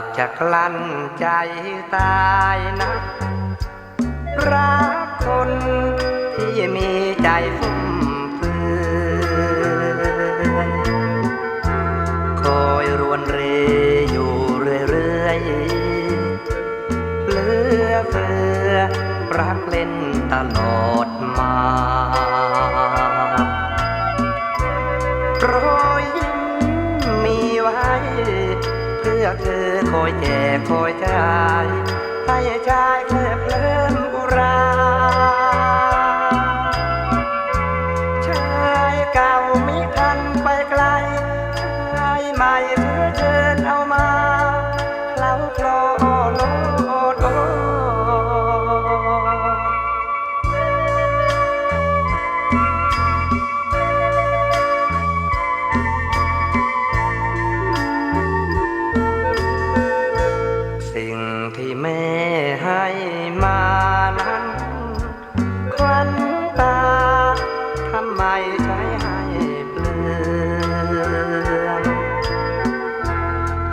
ากจะกลั้นใจตายนะรักคนที่มีใจฟุ่มเฟือยคอยรวนเรอยู่เรื่อยๆ อเธอคอยแก่คอยใจายให้ชายเคลิบเคลิ้มอุรา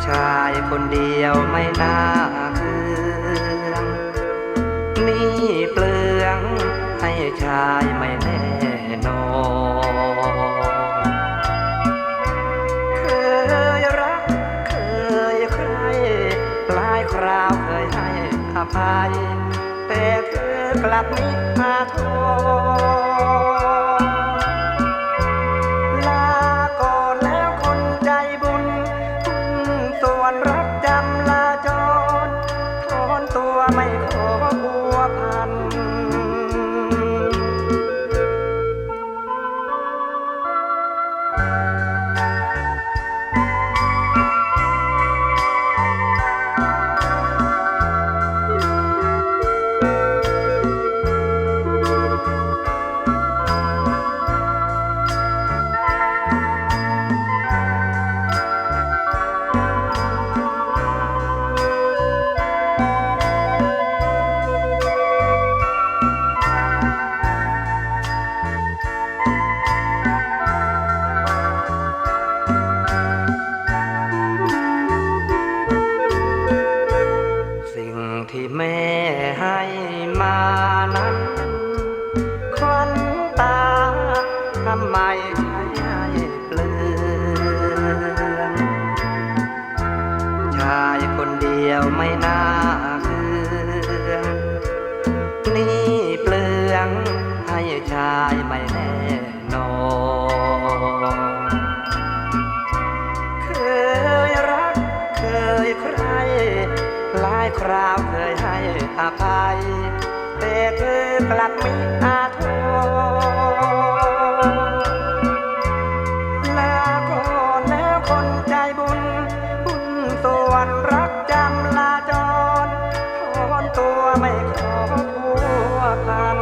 ชายคนเดียวไม่น่าเคืองนี่เปลืองให้ชายไม่แน่นอนเคยรักเคยใครหลายคราวเคยให้อภัยแต่เธอกลับมิมาโทษ มานั้น ควันตาทำไมใช้ให้เปลืองชายคนเดียวไม่น่าเคืองนี่เปลืองให้ชายไม่แน่นอนเคยรักเคยใครหลายคราวเคยให้อภัย แต่เธอกลับไม่อาทลาก่อนแล้วคนใจบุญ บุญส่วนรักจำลาจรถอนตัวไม่ขอพัวพัน